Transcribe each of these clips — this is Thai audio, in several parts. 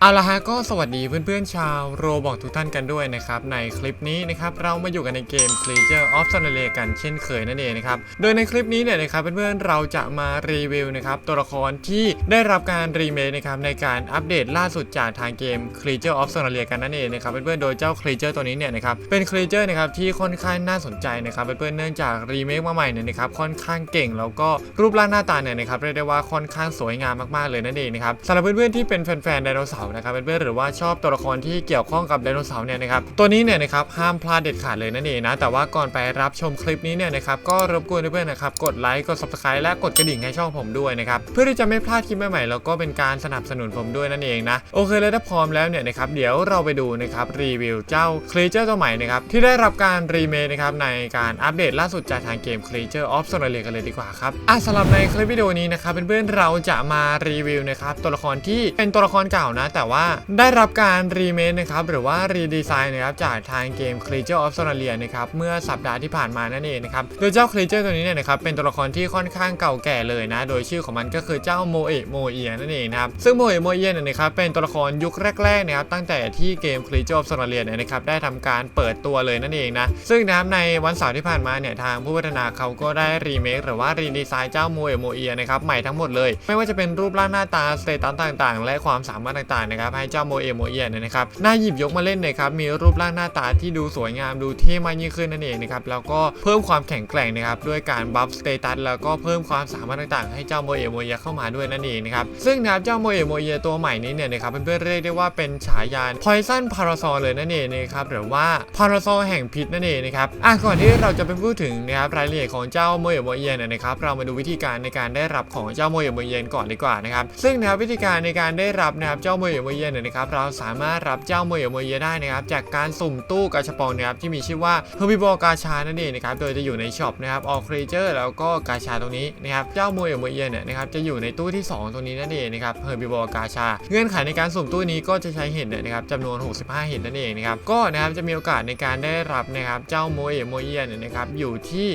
เอาละฮะก็สวัสดีเพื่อนๆชาวโรบอกทุกท่านกันด้วยนะครับ ในคลิปนี้นะครับเรามาอยู่กันในเกม Creature of s o n a l e กันเช่นเคยนั่นเองนะครับโดยในคลิปนี้เนี่ยนะครับเพื่อนๆเราจะมารีวิวนะครับตัวละครที่ได้รับการรีเมคนะครับในการอัปเดตล่าสุดจากทางเกม Creature of s o n a l e กันนั่นเองนะครับเพื่อนๆโดยเจ้า Creature ตัวนี้เนี่ยนะครับเป็น Creature นะครับที่ค่อนข้างน่าสนใจนะครับเพื่อนๆเนื่องจากรีเมคมาใหม่เนี่ยนะครับค่อนข้างเก่ง แล้วก็รูปร่างหน้าตาเนี่ยนะครับเรียกได้ว่าค่อนข้างสวยงามมากๆเลยนั่นเองนะครับสำหรับเพื่อนๆที่เป็นแฟนๆไดโนเสาร์นะครับเพื่อนๆหรือว่าชอบตัวละครที่เกี่ยวข้องกับไดโนเสาร์เนี่ยนะครับตัวนี้เนี่ยนะครับห้ามพลาดเด็ดขาดเลยนั่นเองนะแต่ว่าก่อนไปรับชมคลิปนี้เนี่ยนะครับก็รบกวนเพื่อนๆนะครับกดไลค์กด subscribe และกดกระดิ่งให้ช่องผมด้วยนะครับเพื่อที่จะไม่พลาดคลิปใหม่ๆแล้วก็เป็นการสนับสนุนผมด้วยนั่นเองนะโอเคเลยถ้าพร้อมแล้วเนี่ยนะครับเดี๋ยวเราไปดูนะครับรีวิวเจ้า Creature ตัวใหม่นะครับที่ได้รับการรีเมคนะครับในการอัปเดตล่าสุดจากทางเกม Creature of s o n a l i กันเลยดีกว่าครับอะสำหรับในคลิปวิดีโอนี้นะครับเพื่อนๆเราจะมารีวิวนะครับตัวละครที่เป็นตัวละครเก่านะแต่ว่าได้รับการรีเมคนะครับหรือว่ารีดีไซน์นะครับจากทางเกม Creature of s o n a l i a นะครับเมื่อสัปดาห์ที่ผ่านมานั่นเองนะครับโดยเจ้า Creature ตัวนี้เนี่ยนะครับเป็นตัวละครที่ค่อนข้างเก่าแก่เลยนะ โดยชื่อของมันก็คือเจ้าโมเอะโมเอียนั่นเองนะครับซึ่งโมเอะโมเอียเนี่ยนะครับเป็นตัวละครยุคแรกๆนะครับตั้งแต่ที่เกม Creature of s o n a l i a เนี่ยนะครับได้ทำการเปิดตัวเลยนั่นเองนะซึ่งนะครับในวันเสาร์ที่ผ่านมาเนี่ยทางผู้พัฒนาเขาก็ได้รีเมคหรือว่ารีดีไซน์เจ้าโมเอะโมเอียนะครับใหม่ทั้งหมดเลย ไม่ว่าจะเป็นรูปร่างหน้าตาสเตตัสต่างๆ และความสามารถต่างๆนะครับให้เจ้าโมเอโมเอียเนี่ยนะครับน่าหยิบยกมาเล่นนะครับมีรูปร่างหน้าตาที่ดูสวยงามดูเท่มากยิ่งขึ้นนั่นเองนะครับแล้วก็เพิ่มความแข็งแกร่งนะครับด้วยการบัฟสเตตัสแล้วก็เพิ่มความสามารถต่างๆ ให้เจ้าโมเอโมเอียเข้ามาด้วยนั่นเองนะครับซึ่งนะครับเจ้าโมเอโมเอียตัวใหม่นี้เนี่ยนะครับเพื่อนๆเรียกได้ว่าเป็นฉายา Poison Parasol เลยนั่นเองนะครับหรือว่า Parasol แห่งพิษนั่นเองนะครับอะก่อนที่เราจะไปพูดถึงนะครับรายละเอียดของเจ้าโมเอโมเอียเนี่ยนะครับเรามาดูวิธีการในการได้รับของเจ้าโมเอโมเอียก่อนดีกว่านะครับซึ่งนะครับวิธีการในการได้รับนะครับเจ้าโมเอะโมเอียเนี่ยนะครับเราสามารถรับเจ้าโมเอะโมเอียได้นะครับจากการสุ่มตู้กาชาปองนะครับที่มีชื่อว่า h e r b i v o r e กาชานั่นเองนะครับโดยจะอยู่ในช็อปนะครับ All Creature แล้วก็กาชาตรงนี้นะครับเจ้าโมเอะโมเอียเนี่ยนะครับจะอยู่ในตู้ที่ 2 ตรงนี้นั่นเองนะครับ h e r b i v o r e กาชา เงื่อนไขในการสุ่มตู้นี้ก็จะใช้เห็ดเนี่ยนะครับจำนวน 65 เห็ดนั่นเองนะครับก็นะครับจะมีโอกาสในการได้รับนะครับเจ้าโมเอะโมเอียเนี่ยนะครับอยู่ที่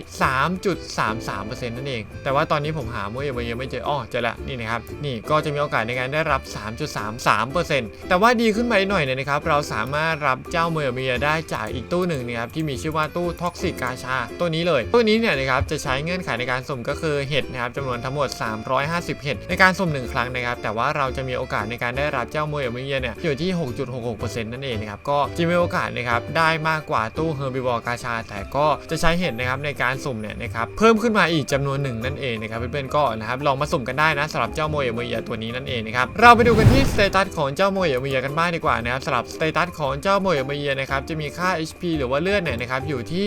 3.33%นั่นเอง แต่ว่าตอนนี้ผมหาโมเอโมเยไม่เจออ้อเจอละนี่นะครับนี่ก็จะมีโอกาสในการได้รับ 3.33%แต่ว่าดีขึ้นมาหน่อยเนี่ยนะครับ เราสามารถรับเจ้าโมเอะโมเอียได้จากอีกตู้หนึ่งนะครับที่มีชื่อว่าตู้ท็อกซิกกาชาตัวนี้เลยตู้นี้เนี่ยนะครับจะใช้เงื่อนไขในการสุ่มก็คือเห็ดนะครับจำนวนทั้งหมด 350 เห็ดในการสุ่มหนึ่งครั้งนะครับ แต่ว่าเราจะมีโอกาสในการได้รับเจ้าโมเอะโมเอียเนี่ยอยู่ที่ 6.66%นั่นเองนะครับก็จะมีโอกาสนะครับได้มากกว่าตู้เฮอร์บิวอร์กาชา แต่ก็จะใช้เห็ดนะครับในการสุ่มเนี่ยนะครับเพิ่มขึ้นมาอีกจำนวนหนึ่งนั่นเองนะครับเพื่อนๆก็นะครับลองมาสุ่มกันได้นะสำหรับเจ้าโมเอะโมเอียตัวนี้นั่นเองนะครับเราไปดูกันที่สเตตัสของของเจ้าโมเอะโมเอียกันบ้างดีกว่านะครับสำหรับสเตตัสของเจ้าโมเอะโมเอียนะครับจะมีค่า HP หรือว่าเลือดเนี่ยนะครับอยู่ที่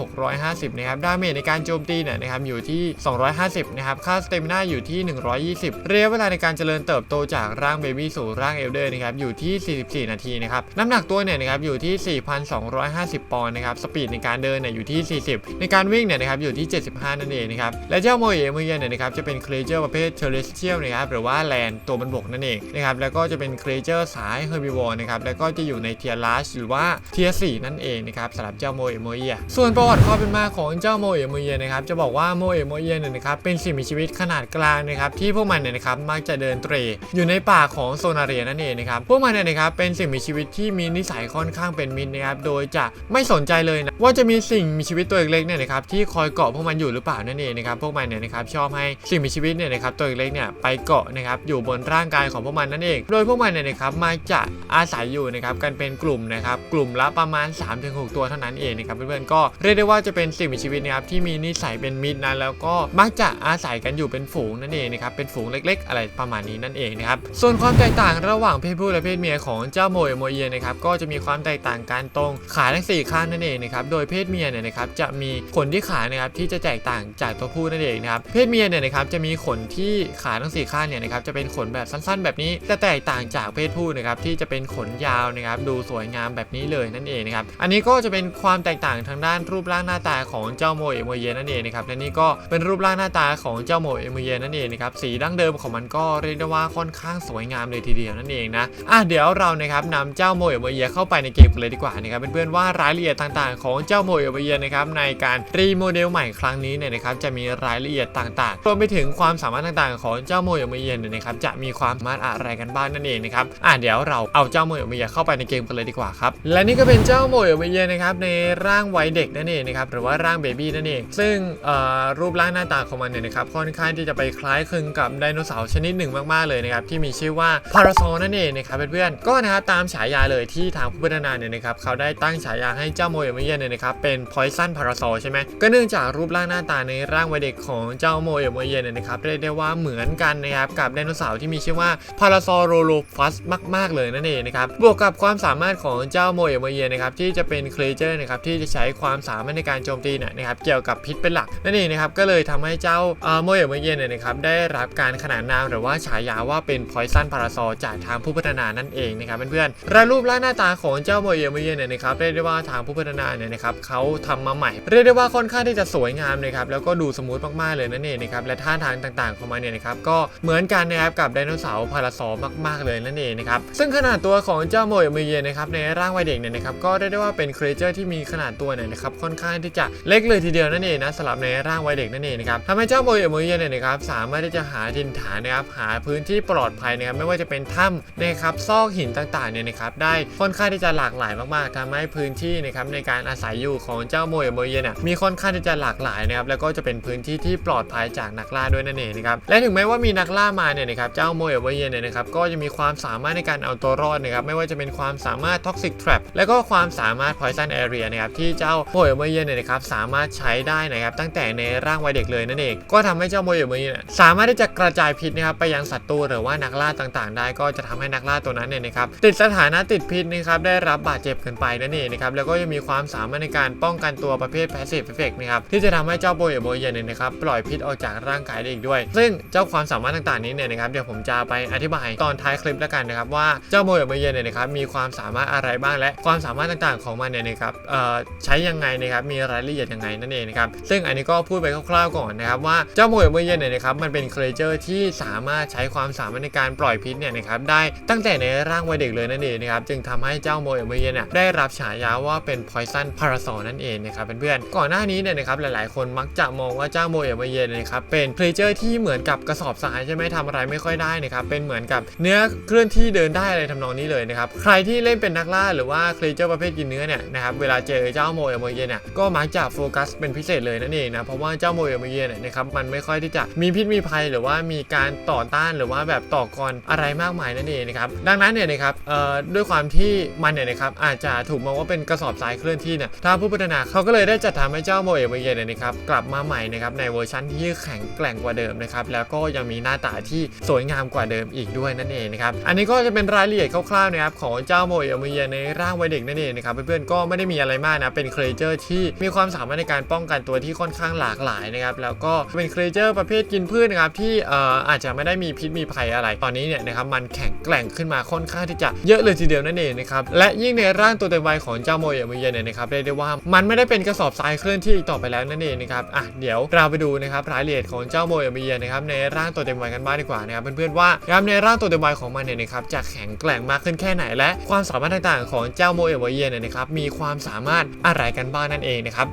5,650นะครับดาเมจในการโจมตีเนี่ยนะครับอยู่ที่ 250นะครับค่าสเตมินาอยู่ที่ 120ระยะเวลาในการเจริญเติบโตจากร่างเบบี้สู่ร่างเอลเดอร์นะครับอยู่ที่ 44 นาทีนะครับน้ำหนักตัวเนี่ยนะครับอยู่ที่ 4,250 ปอนด์นะครับสปีดในการเดินเนี่ยอยู่ที่ 40 ในการวิ่งเนี่ยนะครับอยู่ที่ 75 นั่นเองนะครับและเจ้าโมยมเมียเนี่ยนะครับจะเป็นครีเจอร์ประเภทเทเลสเชียลนะครับหรือว่าแลนตัวบนบกนั่นเองนะครับแล้วก็จะเป็นครีเจอร์สายเฮอร์บิวอร์นะครับแล้วก็จะอยู่ในเทียร์ลัชหรือว่าเทียร์4นั่นเองนะครับสำหรับเจ้าโมเอโมเอียส่วนประวัติความเป็นมาของเจ้าโมเอโมเอียนะครับจะบอกว่าโมเอโมเอียเนี่ยนะครับเป็นสิ่งมีชีวิตขนาดกลางนะครับที่พวกมันเนี่ยนะครับมักจะเดินเตร่อยู่ในป่าของโซนาเรียนั่นเองนะครับพวกมันเนี่ยนะครับเป็นสิ่งมีชีวิตที่มีนิสัยค่อนข้างเป็นมิตรนะครับโดยจะไม่สนใจเลยนะว่าจะมีสิ่งมีชีวิตตัวเล็กเนี่ยนะครับที่คอยเกาะพวกมันอยู่หรือเปล่านั่นเองนะครับพวกมันเนี่ยนะครับชอบให้สิ่งมีชีวิตเนี่ยนะครับตัวเล็กเนี่ยไปเกาะนะครับอยู่บนร่างกายของพวกมันนั่นเองโดยยพวกมันเนี่ยนะครับมักจะอาศัยอยู่นะครับกันเป็นกลุ่มนะครับกลุ่มละประมาณ 3-6 ตัวเท่านั้นเองนะครับเพื่อนๆก็เรียกได้ว่าจะเป็นสิ่งมีชีวิตนะครับที่มีนิสัยเป็นมิตรนะแล้วก็มักจะอาศัยกันอยู่เป็นฝูงนั่นเองนะครับเป็นฝูงเล็ก ๆ อะไรประมาณนี้นั่นเองนะครับส่วนความแตกต่างระหว่างเพศผู้และเพศเมียของเจ้าโมเอโมเอียนะครับก็จะมีความแตกต่างกันตรงขาทั้งสี่ข้างนั่นเองนะครับโดยเพศเมียเนี่ยนะครับจะมีขนที่ขานะครับที่จะแตกต่างจากตัวผู้นั่นเองนะครับเพศเมียเนี่ยนะครับจะมีขนที่ขาทั้งสี่ข้างเนี่ยนะครับจะเป็นขนแบบสั้น ๆ แบบนี้แต่แตกต่างจากเพศผู้นะครับที่จะเป็นขนยาวนะครับดูสวยงามแบบนี้เลยนั่นเองนะครับอันนี้ก็จะเป็นความแตกต่างทางด้านรูปร่างหน้าตาของเจ้าโมเอโมเยนั่นเองนะครับและนี่ก็เป็นรูปร่างหน้าตาของเจ้าโมเอโมเยนั่นเองนะครับสีดั้งเดิมของมันก็เรียกได้ว่าค่อนข้างสวยงามเลยทีเดียวนั่นเองนะอะเดี๋ยวเรานะครับนำเจ้าโมเอโมเยเข้าไปในเกมเลยดีกว่านะครับเพื่อนๆว่ารายละเอียดต่างๆ ของเจ้าโมเอโมเยนะครับในการรีโมเดลใหม่ครั้งนี้เนี่ยนะครับจะมีรายละเอียดต่างๆรวมไปถึงความสามารถต่างๆ ของเจ้าโมเอโมเยเนี่ยนะครับจะมีความสามารถอะไรกันบ้างานนั่นเองนะครับอะเดี๋ยวเราเอาเจ้าโมเอเมียเข้าไปในเกมกันเลยดีกว่าครับและนี่ก็เป็นเจ้าโมเอเมียนะครับในร่างวัยเด็กนั่นเองนะครับหรือว่าร่างเบบี้นั่นเองซึ่งเอ่อรูปร่างหน้าตาของมันเนี่ยนะครับค่อนข้างที่จะไปคล้ายคลึงกับไดโนเสาร์ชนิดหนึ่งมากๆเลยนะครับที่มีชื่อว่าพาราโซนั่นเองนะครับเพื่อนๆก็นะครับตามฉายาเลยที่ทางผู้พัฒนาเนี่ยนะครับเขาได้ตั้งฉายาให้เจ้าโมเอเมียเนี่ยนะครับเป็น poison parasol ใช่ไหมก็เนื่องจากรูปร่างหน้าตาในร่างวัยเด็กของเจ้าโมเอเมียเนี่ยนะครับเรียกได้ว่าเหมือนกันนะครับกับไดโนเสาร์ที่มีชื่อว่าพาราซโรโลฟัสมาก ๆ เลยนั่นเองนะครับ บวกกับความสามารถของเจ้าโมเอลเมียนะครับที่จะเป็นครีเจอร์นะครับที่จะใช้ความสามารถในการโจมตีเนี่ยนะครับเกี่ยวกับพิษเป็นหลักนั่นเองนะครับก็เลยทำให้เจ้าโมเอลเมียเนี่ยนะครับได้รับการขนานนามหรือว่าฉายาว่าเป็น poison parasol จากทางผู้พัฒนานั่นเองนะครับเพื่อนๆและรูปร่างหน้าตาของเจ้าโมเอลเมียเนี่ยนะครับเรียกได้ว่าทางผู้พัฒนาเนี่ยนะครับเขาทำมาใหม่ เรียกได้ว่าค่อนข้างที่จะสวยงามนะครับแล้วก็ดูสมูทมากๆเลยนั่นเองนะครับและท่าทางต่างๆของมันเนี่ยนะครับก็เหมือนกันนะครับกับไดโนเสาร์พาราซอมากๆเลยนั่นเองนะครับซึ่งขนาดตัวของเจ้าโมเอเมียนะครับในร่างวัยเด็กเนี่ยนะครับก็เรียกได้ว่าเป็นครีเจอร์ที่มีขนาดตัวเนี่ยนะครับค่อนข้างที่จะเล็กเลยทีเดียวนั่นเองนะสำหรับในร่างวัยเด็กนั่นเองนะครับทำให้เจ้าโมเอเมียเนี่ยนะครับสามารถที่จะหาดินฐานนะครับหาพื้นที่ปลอดภัยนะครับไม่ว่าจะเป็นถ้ำนะครับซอกหินต่างๆเนี่ยนะครับได้ค่อนข้างที่จะหลากหลายมากๆทำให้พื้นที่นะครับในการอาศัยอยู่ของเจ้าโมเอเมียเนี่ยมีค่อนข้างที่จะหลากหลายนะครับแล้วก็จะเป็นพื้นที่ที่ปลอดภัยจากนักล่าด้วยนั่นเองนะครับและถึงแม้ว่ามีนักล่ามาเนี่ยนะครับเจ้าโมเอเมียเนี่ยนะครับก็จะมีความสามารถในการเอาตัวรอดนะครับไม่ว่าจะเป็นความสามารถ Toxic Trap แล้วก็ความสามารถ Poison Area นะครับที่เจ้าโมเอเมียเนี่ยนะครับสามารถใช้ได้นะครับตั้งแต่ในร่างวัยเด็กเลยนั่นเอง ก็ทำให้เจ้าโมเอเมียเนี่ยสามารถที่จะกระจายพิษนะครับไปยังศัตรูหรือว่านักล่าต่างๆ ได้ก็จะทำให้นักล่าตัวนั้นเนี่ยนะครับติดสถานะติดพิษนะครับได้รับบาดเจ็บกันไปนั่นเองนะครับแล้วก็ยังมีความสามารถในการป้องกันตัวประเภท Passive Effect นะครับที่จะทำให้เจ้าโมเอเมียเนี่ยนะครับปล่อยพิษออกจากร่างกายได้อีกด้วย ซึ่งเจ้าความสามารถต่างๆนี้เนี่ยนะครับเดี๋ยวผมจะไปอธิบายตอนท้ายคลิปแล้วกันนะครับว่าเจ้าโมเอลเมียเนี่ยนะครับมีความสามารถอะไรบ้างและความสามารถต่างๆของมันเนี่ยนะครับเอ่อใช้ยังไงนะครับมีรายละเอียดยังไงนั่นเองนะครับซึ่งอันนี้ก็พูดไปคร่าวๆก่อนนะครับว่าเจ้าโมเอลเมียเนี่ยนะครับมันเป็นครีเจอร์ที่สามารถใช้ความสามารถในการปล่อยพิษเนี่ยนะครับได้ตั้งแต่ในร่างวัยเด็กเลยนั่นเองนะครับจึงทำให้เจ้าโมเอลเมียเนี่ยได้รับฉายาว่าเป็น poison parasol นั่นเองนะครับเพื่อนๆก่อนหน้านี้เนี่ยนะครับหลายๆ คนมักจะมองว่าเจ้าโมเอลเมียเนี่ยนะครับเป็นครีเจอร์ที่เหมือนกับกระสอบทรายใช่ไหมทำอะไรไม่ค่อยได้นะครับเป็นเหมือนกับเนื้อเคลื่อนที่เดินได้อะไรทำนองนี้เลยนะครับ ใครที่เล่นเป็นนักล่าหรือว่าครีเจอร์ประเภทกินเนื้อเนี่ยนะครับ เวลาเจอเจ้าโมเอลเมียเนี่ย ก็มักจะโฟกัสเป็นพิเศษเลยนั่นเองนะ เพราะว่าเจ้าโมเอลเมียเนี่ยนะครับ มันไม่ค่อยที่จะมีพิษมีภัยหรือว่ามีการต่อต้านหรือว่าแบบต่อกรอะไรมากมายนั่นเองนะครับ ดังนั้นเนี่ยนะครับ เอ่อ ด้วยความที่มันเนี่ยนะครับ อาจจะถูกมองว่าเป็นกระสอบทรายเคลื่อนที่เนี่ยทางผู้พัฒนาเขาก็เลยได้จัดทำให้เจ้าโมเอลเมียเนี่ยนะครับ กลับมาใหม่นะครับ ในเวอร์ชันที่แข็งแกร่งกว่าเดิมนะครับ แล้วก็ยังมีหน้าตาที่สวยงามกว่าเดิมอีกด้วยนั่นเองนะครับ อันนี้ก็จะเป็นรายละเอียดคร่าวๆนะครับของเจ้าโมเอลเมียในร่างวัยเด็กนั่นเองนะครับเพื่อนๆก็ไม่ได้มีอะไรมากนะเป็นครีเจอร์ที่มีความสามารถในการป้องกันตัวที่ค่อนข้างหลากหลายนะครับแล้วก็เป็นครีเจอร์ประเภทกินพืชนะครับที่เอ่ออาจจะไม่ได้มีพิษมีภัยอะไร ตอนนี้เนี่ยนะครับมันแข็งแกร่งขึ้นมาค่อนข้างที่จะเยอะเลยทีเดียวนั่นเองนะครับและยิ่งในร่างตัวเต็มวัยของเจ้าโมเอลเมียเนี่ยนะครับเรียกได้ว่ามันไม่ได้เป็นกระสอบทรายเคลื่อนที่อีกต่อไปแล้วนั่นเองนะครับอะเดี๋ยวเราไปดูนะครับรายละเอียดของเจ้าโมเอลเมียนะครับในร่างตัวเต็มวัยกันบ้างดีกว่านะครับเพื่อนๆว่าในร่างตัวเต็มวัยของมันเนี่ยนะครับจะแข็งแกร่งมากขึ้นแค่ไหน และความสามารถต่างๆ ของเจ้าโมเอลเมียเนี่ยนะครับมีความสามารถอะไรกันบ้างนั่นเองนะครับ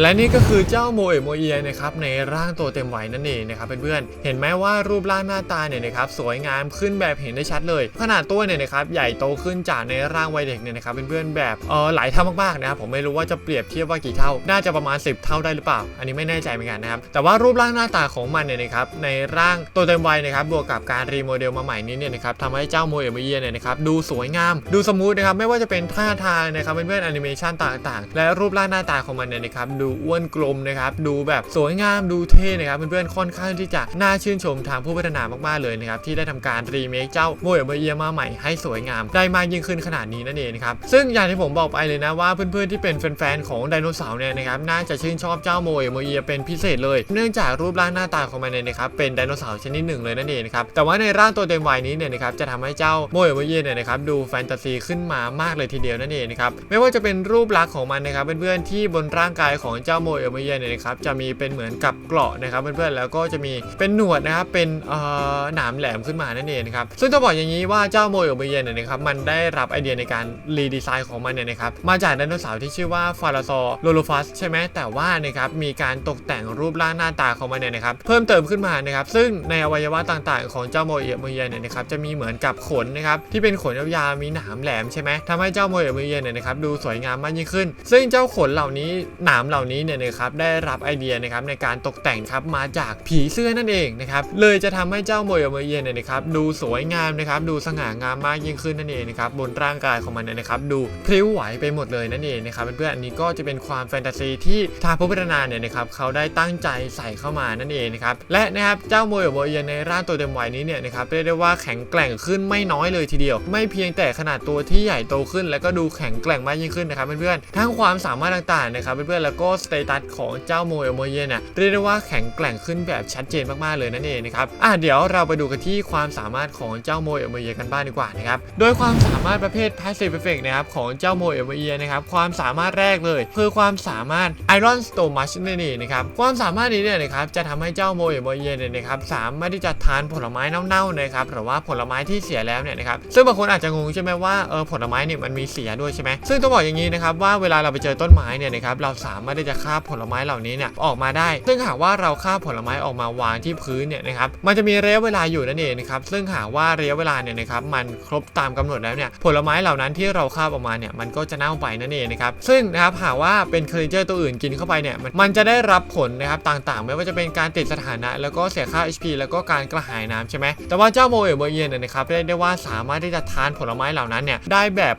และนี่ก็คือเจ้าโมเอะโมเอียนะครับในร่างตัวเต็มวัยนั่นเองนะครับเพื่อนๆเห็นไหมว่ารูปร่างหน้าตาเนี่ยนะครับสวยงามขึ้นแบบเห็นได้ชัดเลย ขนาดตัวเนี่ยนะครับใหญ่โตขึ้นจากในร่างวัยเด็กเนี่ยนะครับเพื่อนๆแบบเออหลายเท่ามากๆนะครับผมไม่รู้ว่าจะเปรียบเทียบว่ากี่เท่า น่าจะประมาณ 10 เท่าได้หรือเปล่า อันนี้ไม่แน่ใจเหมือนกันนะครับแต่ว่ารูปร่างหน้าตาของมันเนี่ยนะครับในร่างตัวเต็มวัยนะครับบวกกับการรีโมเดลมาใหม่นี้เนี่ยนะครับทำให้เจ้าโมเอะโมเอียเนี่ยนะครับดูสวยงาม ดูสมูทนะครับไม่ว่าจะเป็นท่าทางนะครับเพื่อนๆแอนิเมชันต่างๆ และรูปร่างหน้าตาของมันเนี่ยนะครับดูดูอ้วนกลมนะครับ ดูแบบสวยงามดูเท่นะครับ เพื่อนๆค่อนข้างที่จะน่าชื่นชมทางผู้พัฒนามากๆเลยนะครับ ที่ได้ทำการรีเมคเจ้าโมเอเบเยียมาใหม่ให้สวยงาม ได้มากยิ่งขึ้นขนาดนี้นั่นเองนะครับซึ่งอย่างที่ผมบอกไปเลยนะว่าเพื่อนๆที่เป็นแฟนๆของไดโนเสาร์เนี่ยนะครับน่าจะชื่นชอบเจ้าโมเอเบเยียเป็นพิเศษเลย เนื่องจากรูปร่างหน้าตาของมันเนี่ยนะครับเป็นไดโนเสาร์ชนิดหนึ่งเลยนั่นเองนะครับแต่ว่าในร่างตัวเต็มวัยนี้เนี่ยนะครับจะทำให้เจ้าโมเอเบเยียเนี่ยนะครับดูแฟนตาซีขึ้นมามากเลยทีเดียวนั่นเองนะครับไม่ว่าจะเป็นรูปลักษณ์ของมันนะครับเพื่อนๆที่บนร่างกายของเจ้าโมเอเบเยียเนี่ยนะครับจะมีเป็นเหมือนกับเกราะนะครับเพื่อนๆแล้วก็จะมีเป็นหนวดนะครับเป็นเอ่อหนามแหลมขึ้นมานั่นเองนะครับซึ่งต้องบอกอย่างนี้ว่าเจ้าโมเอเบเยียเนี่ยนะครับมันได้รับไอเดียในการรีดีไซน์ของมันเนี่ยนะครับมาจากไดโนเสาร์ที่ชื่อว่าฟาราซอโลโลฟัสใช่ไหมแต่ว่านะครับมีการตกแต่งรูปร่างหน้าตาของมันเนี่ยนะครับเพิ่มเติมขึ้นมานะครับซึ่งในอวัยวะต่างๆ ของเจ้าโมเอเบเยียเนี่ยนะครับจะมีเหมือนกับขนนะครับที่เป็นขนยาวๆมีหนามแหลมใช่ไหมทำให้เจ้าโมเอเบเยียเนี่ยนะครับดูสวยงามมากยิ่งขึ้น ซึ่งเจ้าขนเหล่านี้หนามเหล่านี้เนี่ยนะครับได้รับไอเดียนะครับในการตกแต่งครับมาจากผีเสื้อนั่นเองนะครับเลยจะทำให้เจ้าโมเอเบเยเนี่ยนะครับดูสวยงามนะครับดูสง่างามมากยิ่งขึ้นนั่นเองนะครับบนร่างกายของมันเนี่ยนะครับดูพริ้วไหวไปหมดเลยนั่นเองนะครับเพื่อนๆอันนี้ก็จะเป็นความแฟนตาซีที่ทางผู้พัฒนาเนี่ยนะครับเขาได้ตั้งใจใส่เข้ามานั่นเองนะครับและนะครับเจ้าโมเอเบเยียในร่างตัวเต็มวัยนี้เนี่ยนะครับเรียกได้ว่าแข็งแกร่งขึ้นไม่น้อยเลยทีเดียว ไม่เพียงแต่ขนาดตัวที่ใหญ่โตขึ้น แล้วก็ดูแข็งแกร่งมากยิ่งขึ้นนะครับเพื่อนๆทั้งความสามารถต่างๆนะครับเพื่อนๆแล้วก็สเตตัสของเจ้าโมเอเบเยียเนี่ยเรียกได้ว่าแข็งแกร่งขึ้นแบบชัดเจนมากๆเลยนั่นเองนะครับอะเดี๋ยวเราไปดูกันที่ความสามารถของเจ้าโมเอเบเยียกันบ้างดีกว่านะครับโดยความสามารถประเภท passive effect นะครับของเจ้าโมเอเบเยียนะครับความสามารถแรกเลยคือความสามารถ Iron Stomach นั่นเองนะครับความสามารถนี้เนี่ยนะครับจะทำให้เจ้าโมเอเบเยียเนี่ยนะครับสามารถที่จะทานผลไม้เน่าๆนะครับหรือว่าผลไม้ที่เสียแล้วเนี่ยนะครับซึ่งบางคนอาจจะงงใช่ไหมว่าเออผลไม้เนี่ยมันมีเสียด้วยใช่ไหมซึ่งต้องบอกอย่างนี้นะครับว่าเวลาเราไปเจอต้นไม้เนี่ยนะครับเราสามารถที่จะคาบผลไม้เหล่านี้เนี่ยออกมาได้ ซึ่งหากว่าเราคาบผลไม้ออกมาวางที่พื้นเนี่ยนะครับมันจะมีระยะเวลาอยู่นั่นเองนะครับซึ่งหากว่าระยะเวลาเนี่ยนะครับมันครบตามกำหนดแล้วเนี่ยผลไม้เหล่านั้นที่เราคาบออกมาเนี่ยมันก็จะเน่าไปนั่นเองนะครับซึ่งนะครับหากว่าเป็นครีเจอร์ตัวอื่นกินเข้าไปเนี่ยมันจะได้รับผลนะครับต่างๆ ไม่ว่าจะเป็นการติดสถานะ แล้วก็เสียค่า HP แล้วก็การกระหายน้ำใช่ไหมแต่ว่าเจ้าโมเอเบอร์เยนเนี่ยนะครับเรียกได้ว่าสามารถที่จะทานผลไม้เหล่านั้นเนี่ยได้แบบ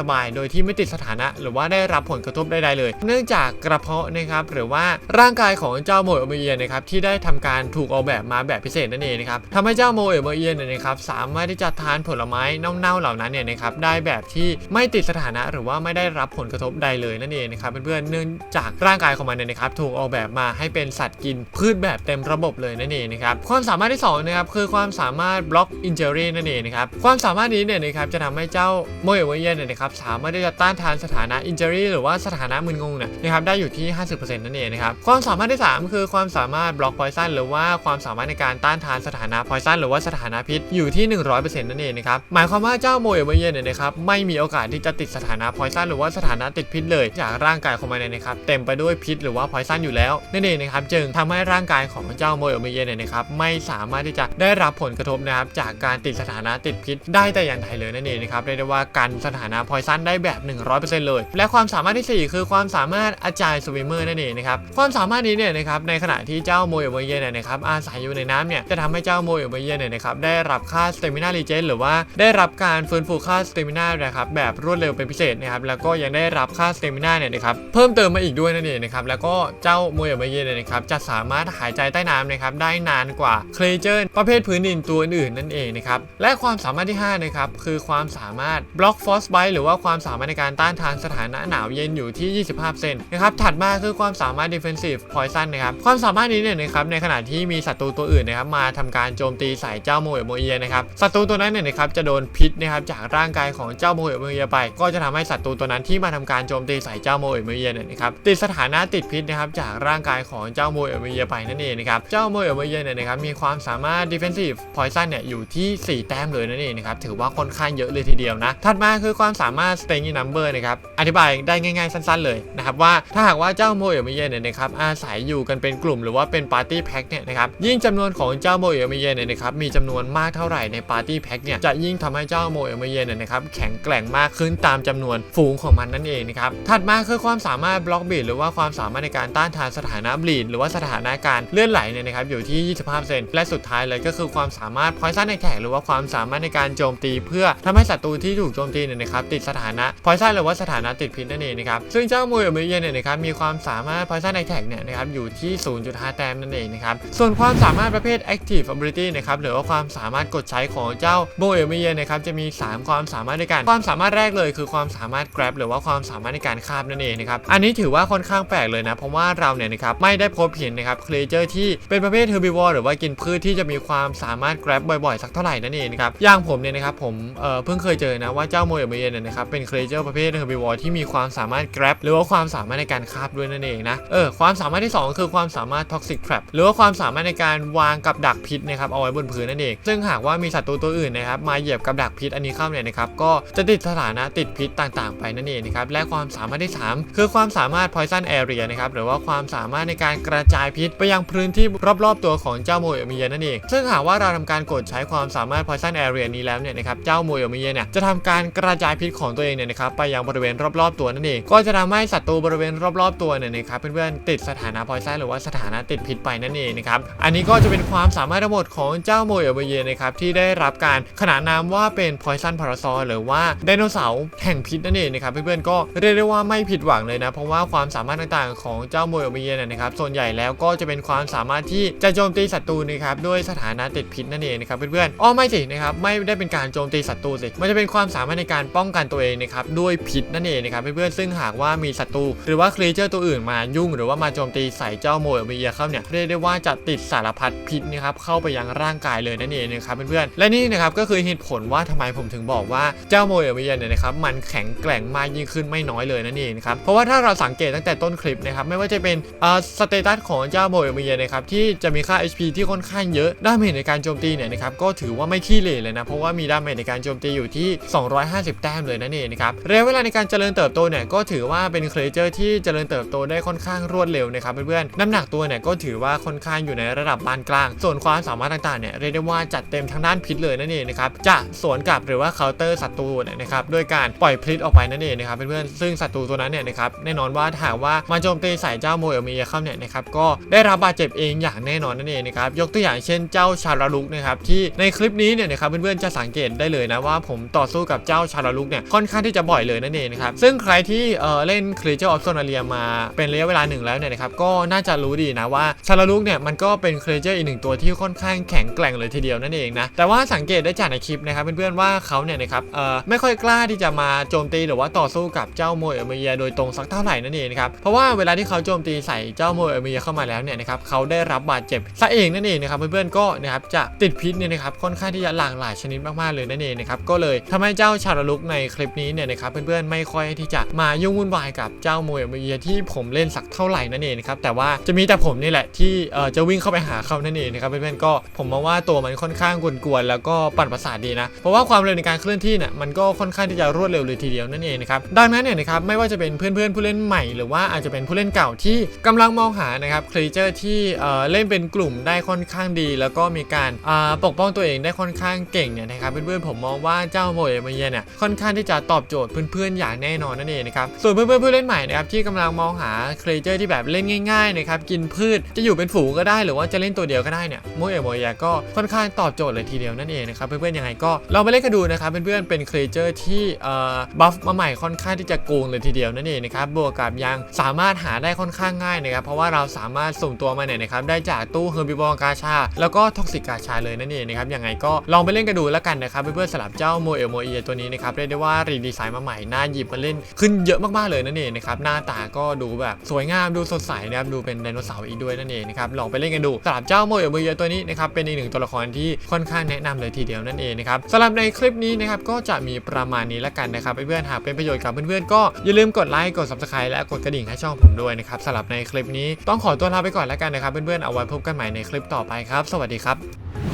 สบายๆโดยที่ไม่ติดสถานะ หรือว่าได้รับผลกระทบใดๆเลย เนื่องจากกระเพาะนะครับหรือว่าร่างกายของเจ้าโมเอเบอร์เยียนนะครับที่ได้ทำการถูกออกแบบมาแบบพิเศษนั่นเองนะครับทำให้เจ้าโมเอเบอร์เยียนเนี่ยนะครับสามารถที่จะทานผลไม้เน่าๆเหล่านั้นเนี่ยนะครับได้แบบที่ไม่ติดสถานะหรือว่าไม่ได้รับผลกระทบใดเลยนั่นเองนะครับเพื่อนๆเนื่องจากร่างกายของมันเนี่ยนะครับถูกออกแบบมาให้เป็นสัตว์กินพืชแบบเต็มระบบเลยนั่นเองนะครับความสามารถที่สองนะครับคือความสามารถบล็อกอินเจอรี่นั่นเองนะครับความสามารถนี้เนี่ยนะครับจะทำให้เจ้าโมเอเวเยียนเนี่ยนะครับสามารถที่จะต้านทานสถานะอินเจอรี่หรือว่าสถานะมึนงงเนี่ยนะครับได้อยู่อยู่ที่ 50%นั่นเองนะครับ ความสามารถที่ 3 คือความสามารถบล็อกพอยซันหรือว่าความสามารถในการต้านทานสถานะพอยซันหรือว่าสถานะพิษอยู่ที่ 100%นั่นเองนะครับ หมายความว่าเจ้าโมเอเวเยนเนี่ยนะครับไม่มีโอกาสที่จะติดสถานะพอยซันหรือว่าสถานะติดพิษเลยจากร่างกายของมันเนี่ยนะครับเต็มไปด้วยพิษหรือว่าพอยซันอยู่แล้วนั่นเองนะครับจึงทำให้ร่างกายของเจ้าโมเอเวเยนเนี่ยนะครับไม่สามารถที่จะได้รับผลกระทบนะครับจากการติดสถานะติดพิษได้แต่อย่างใดเลยนั่นเองนะครับเรียกได้ว่ากันสถานะพอยซันได้แบบ 100%เลย และความสามารถที่ 4 คือความสามารถอาจายสวิมเมอร์นั่นเองนะครับความสามารถนี้เนี่ยนะครับในขณะที่เจ้าโมเอเวเยียนเนี่ยนะครับอาศัยอยู่ในน้ำเนี่ยจะทำให้เจ้าโมเอเวเยียนเนี่ยนะครับได้รับค่าสเตมินารีเจนหรือว่าได้รับการฟื้นฟูค่าสเตมินานะครับแบบรวดเร็วเป็นพิเศษนะครับแล้วก็ยังได้รับค่าสเตมินาเนี่ยนะครับเพิ่มเติมมาอีกด้วยนั่นเองนะครับแล้วก็เจ้าโมเอเวเยียนเนี่ยนะครับจะสามารถหายใจใต้น้ำนะครับได้นานกว่าเคลเจอร์ประเภทพื้นดินตัวอื่นนั่นเองนะครับและความสามารถที่5นะครับคือความสามารถบล็อกฟอสไบหรือว่าความสามารถในการต้านทานสถานะหนาวเย็นอยู่ที่ 25%นะครับถัดมาคือความสามารถ defensive poison นะครับ ความสามารถนี้เนี่ยนะครับในขณะที่มีศัตรูตัวอื่นนะครับมาทำการโจมตีใส่เจ้าโมเอโมเอียนะครับศัตรูตัวนั้นเนี่ยนะครับจะโดนพิษนะครับจากร่างกายของเจ้าโมเอโมเอียไป ก็จะทำให้ศัตรูตัวนั้นที่มาทำการโจมตีใส่เจ้าโมเอโมเอียเนี่ยนะครับติดสถานะติดพิษนะครับจากร่างกายของเจ้าโมเอโมเอียไปนั่นเองนะครับเจ้าโมเอโมเอียเนี่ยนะครับมีความสามารถ defensive poison เนี่ยอยู่ที่ 4 แต้มเลยนั่นเองนะครับถือว่าค่อนข้างเยอะเลยทีเดียวนะถัดมาคือความสามารถ staying number นะครับอธิบายได้ง่ายๆสั้น ๆเลยนะครับว่าถ้าหากว่าเจ้าโมเอลเมเยเนี่ยนะครับอาศัยอยู่กันเป็นกลุ่มหรือว่าเป็นปาร์ตี้แพ็กเนี่ยนะครับยิ่งจำนวนของเจ้าโมเอลเมเยเนี่ยนะครับมีจำนวนมากเท่าไหร่ในปาร์ตี้แพ็กเนี่ยจะยิ่งทำให้เจ้าโมเอลเมเยเนี่ยนะครับแข็งแกร่งมากขึ้นตามจำนวนฝูงของมันนั่นเองนะครับถัดมาคือความสามารถบล็อกบีดหรือว่าความสามารถในการต้านทานสถานะบีดหรือว่าสถานะการเลื่อนไหลเนี่ยนะครับอยู่ที่ 25%และสุดท้ายเลยก็คือความสามารถพอยซันในแท็กหรือว่าความสามารถในการโจมตี เพื่อทำให้ศัตรูที่ถูกโจมตีเนี่ยนะครับติดสถานะพอยซันหรือว่าสถานะติดพิษนั่นเองนะครับซึ่งเจ้าโมเอลเมเยนเนี่ยนะครับนะครับมีความสามารถ Poison Attack เนี่ยนะครับอยู่ที่ 0.5 แต้มนั่นเองนะครับส่วนความสามารถประเภท Active Ability นะครับหรือว่าความสามารถกดใช้ของเจ้าโบเอลเมียนะครับจะมี 3 ความสามารถด้วยกัน ความสามารถแรกเลยคือความสามารถ grab หรือว่าความสามารถในการคาบนั่นเองนะครับอันนี้ถือว่าค่อนข้างแปลกเลยนะเพราะว่าเราเนี่ยนะครับไม่ได้พบเห็นนะครับครีเจอร์ที่เป็นประเภท herbivore หรือว่ากินพืชที่จะมีความสามารถ grab บ่อยๆ สักเท่าไหร่นั่นเองนะครับอย่างผมเนี่ยนะครับผมเเพิ่งเคยเจอนะว่าเจ้าโมเอลเมียเนี่ยนะครับเป็นครีเจอร์ประเภท herbivore ที่มีความสามารถ grab หรือว่าความสามารถในการคาบด้วยนั่นเองนะเออความสามารถที่สองคือความสามารถ toxic trap หรือว่าความสามารถในการวางกับดักพิษนะครับเอาไว้บนพื้นนั่นเอง ซึ่งหากว่ามีศัตรูตัวอื่นนะครับมาเหยียบกับดักพิษอันนี้เข้าเนี่ยนะครับก็จะติดสถานะติดพิษต่างๆ ไปนั่นเองนะครับและความสามารถที่ 3 คือความสามารถ poison area นะครับหรือว่าความสามารถในการกระจายพิษไปยังพื้นที่รอบๆตัวของเจ้าโมเอลเยนั่นเอง ซึ่งหากว่าเราทำการกดใช้ความสามารถ poison area นี้แล้วเนี่ยนะครับเจ้าโมเอลเยเนี่ยจะทำการกระจายพิษของตัวเองเนี่ยนะครับไปยังบริเวณรอบๆตัวนั่นเอง ก็จะทำให้ศัตรูบริเวณรอบๆตัวเนี่ยนะครับเพื่อนๆติดสถานะ poison หรือว่าสถานะติดพิษไปนั่นเองนะครับอันนี้ก็จะเป็นความสามารถทั้งหมดของเจ้าโมเอลเมียนะครับที่ได้รับการขนานนามว่าเป็น poison parasol หรือว่าไดโนเสาร์แห่งพิษนั่นเองนะครับเพื่อนๆก็เรียกได้ว่าไม่ผิดหวังเลยนะ เพราะว่าความสามารถต่างๆของเจ้าโมเอเมียเนี่ยนะครับส่วนใหญ่แล้วก็จะเป็นความสามารถที่จะโจมตีศัตรูนะครับด้วยสถานะติดพิษนั่นเองนะครับเพื่อนๆอ้อไม่สินะครับไม่ได้เป็นการโจมตีศัตรูสิมันจะเป็นความสามารถในการป้องกันตัวเองนะครับด้วยพิษนั่นเองนะครับเพื่อนๆซึ่งหากว่ามีศัตรูหรือว่าครีเจอร์ตัวอื่นมายุ่ง หรือว่ามาโจมตีใส่เจ้าโมเอลเมียเข้าเนี่ยเรียกได้ว่าจะติดสารพัดพิษนะครับเข้าไปยังร่างกายเลยนั่นเองนะครับเพื่อนๆและนี่นะครับก็คือเหตุผลว่าทำไมผมถึงบอกว่าเจ้าโมเอลเมียเนี่ยนะครับมันแข็งแกร่งมากยิ่งขึ้นไม่น้อยเลยนั่นเองนะครับเพราะว่าถ้าเราสังเกตตั้งแต่ต้นคลิปนะครับไม่ว่าจะเป็นเอ่อสเตตัสของเจ้าโมเอลเมียนะครับที่จะมีค่า HP ที่ค่อนข้างเยอะดาเมจในการโจมตีเนี่ยนะครับก็ถือว่าไม่ขี้เหร่เลยนะเพราะว่ามีดาเมจในการโจมตีอยู่ที่ 250 แต้มเลยนั่นเองนะครับระยะเวลาในการเจริญเติบโตเนี่ยก็ถือว่าเป็นครเจอร์ที่เจริญเติบโตได้ค่อนข้างรวดเร็วนะครับเพื่อนๆน้ำหนักตัวเนี่ยก็ถือว่าค่อนข้างอยู่ในระดับปานกลาง ส่วนความสามารถต่างๆเนี่ยเรียกได้ว่าจัดเต็มทางด้านพิษเลยนั่นเองนะครับจะสวนกลับหรือว่าเคาน์เตอร์ศัตรูเนี่ยนะครับด้วยการปล่อยพิษออกไปนั่นเองนะครับเพื่อนๆซึ่งศัตรูตัวนั้นเนี่ยนะครับแน่นอนว่าถ้าหากว่ามาโจมตีใส่เจ้าโมเอลเมียเข้าเนี่ยนะครับก็ได้รับบาดเจ็บเองอย่างแน่นอนนั่นเองนะครับยกตัวอย่างเช่นเจ้าชาราลุกนะครับที่ในคลิปนี้เนี่ยนะครับเพื่อนๆจะสังเกตได้เลยนะว่าผมต่อสู้กับเจ้าชาราลุกเนี่ยค่อนข้างที่จะบ่อยเลยนั่นเองนะครับซึ่งใครที่เอ่อเล่น Creature of Sonaria มาเป็นระยะเวลาหนึ่งแล้วเนี่ยนะครับก็น่าจะรู้ดีนะว่าชาราลุกเนี่ยมันก็เป็น Creature อีกหนึ่งตัวที่ค่อนข้างแข็งแกร่งเลยทีเดียวนั่นเองนะแต่ว่าสังเกตได้จากในคลิปนะครับเพื่อนๆว่าเขาเนี่ยนะครับเอ่อไม่ค่อยกล้าที่จะมาโจมตีหรือว่าต่อสู้กับเจ้าโมเอเมียโดยตรงสักเท่าไหร่นั่นเองนะครับเพราะว่าเวลาที่เขาโจมตีใส่เจ้าโมเอเมียเข้ามาแล้วเนี่ยนะครับเขาได้รับบาดเจ็บซะเองนั่นเองนะครับเพื่อนๆก็นะครับจะติดพิษเนี่ยนะครับค่อนข้างที่จะหลากหลายชนิดมากๆเลยนั่นเองนะครับก็เลยทำให้เจ้าชาราลุกในคลิปนี้เนี่ยนะครับเพื่อนๆไม่ค่อยที่จะมายุ่งวุ่นวายกับเจ้าโมเอเมียที่ผมเล่นสักเท่าไหร่นั่นเองนะครับแต่ว่าจะมีแต่ผมนี่แหละที่เอ่อจะวิ่งเข้าไปหาเขานั่นเองนะครับเพื่อนๆก็ผมมองว่าตัวมันค่อนข้างกวนๆแล้วก็ปั่นประสาทดีนะเพราะว่าความเร็วในการเคลื่อนที่เนี่ยมันก็ค่อนข้างที่จะรวดเร็วเลยทีเดียวนั่นเองนะครับดังนั้นเนี่ยนะครับไม่ว่าจะเป็นเพื่อนๆผู้เล่นใหม่หรือว่าอาจจะเป็นผู้เล่นเก่าที่กำลังมองหานะครับครีเจอร์ที่เอ่อเล่นเป็นกลุ่มได้ค่อนข้างดี แล้วก็มีการอ่าปกป้องตัวเองได้ค่อนข้างเก่งเนี่ยนะครับเพื่อนๆผมมองว่าเจ้าโมเอเมียเนี่ยค่อนข้างที่จะตอบโจทย์เพื่อนๆอย่างแน่นอนนั่นเองนะครับส่วนเพื่อนๆผู้เล่นใหม่นะครับที่กำลังมองหาครีเจอร์ที่แบบเล่นง่ายๆนะครับกินพืชจะอยู่เป็นฝูงก็ได้หรือว่าจะเล่นตัวเดียวก็ได้เนี่ยโมเอโมเอก็ค่อนข้างตอบโจทย์เลยทีเดียวนั่นเองนะครับเพื่อนๆยังไงก็ลองไปเล่นกันดูนะครับเพื่อนๆเป็นครีเจอร์ที่เอ่อบัฟมาใหม่ค่อนข้างที่จะโกงเลยทีเดียวนั่นเองนะครับบวกกับยังสามารถหาได้ค่อนข้างง่ายนะครับเพราะว่าเราสามารถสุ่มตัวมาเนี่ยนะครับได้จากตู้เฮอร์บิวอกาชา แล้วก็ท็อกซิกกาชาเลยนั่นเองนะครับยังไงก็ลองไปเล่นกันดูแล้วกันนะครับเพื่อนๆสลับเจ้าโมเอลโมเอตัวนี้นะครับเรียกได้ว่ารีดีไซน์มาใหม่น่าหยิบมาเล่นขึ้นเยอะมากๆเลยนั่นเองนะครับหน้าตาก็ดูแบบสวยงามดูสดใสนะครับดูเป็นไดโนเสาร์อีกด้วยนั่นเองนะครับลองไปเล่นกันดูสำหรับเจ้าโมเอลโมเอตัวนี้นะครับเป็นอีกหนึ่งตัวละครที่ค่อนข้างแนะนำเลยทีเดียวนั่นเองนะครับสำหรับในคลิปนี้นะครับก็จะมีประมาณนี้แล้วกันนะครับเพื่อนๆหากเป็นประโยชน์กับเพื่อนๆก็อย่าลืมกดไลค์กด subscribe และกดกระดิ่งให้ช่องผมด้วยนะครับสำหรับในคลิปนี้ต้องขอตัวลาไปก่อนแล้วกันนะครับเพื่อนๆเอาไว้พบกันใหม่ในคลิปต่อไปครับ สวัสดีครับ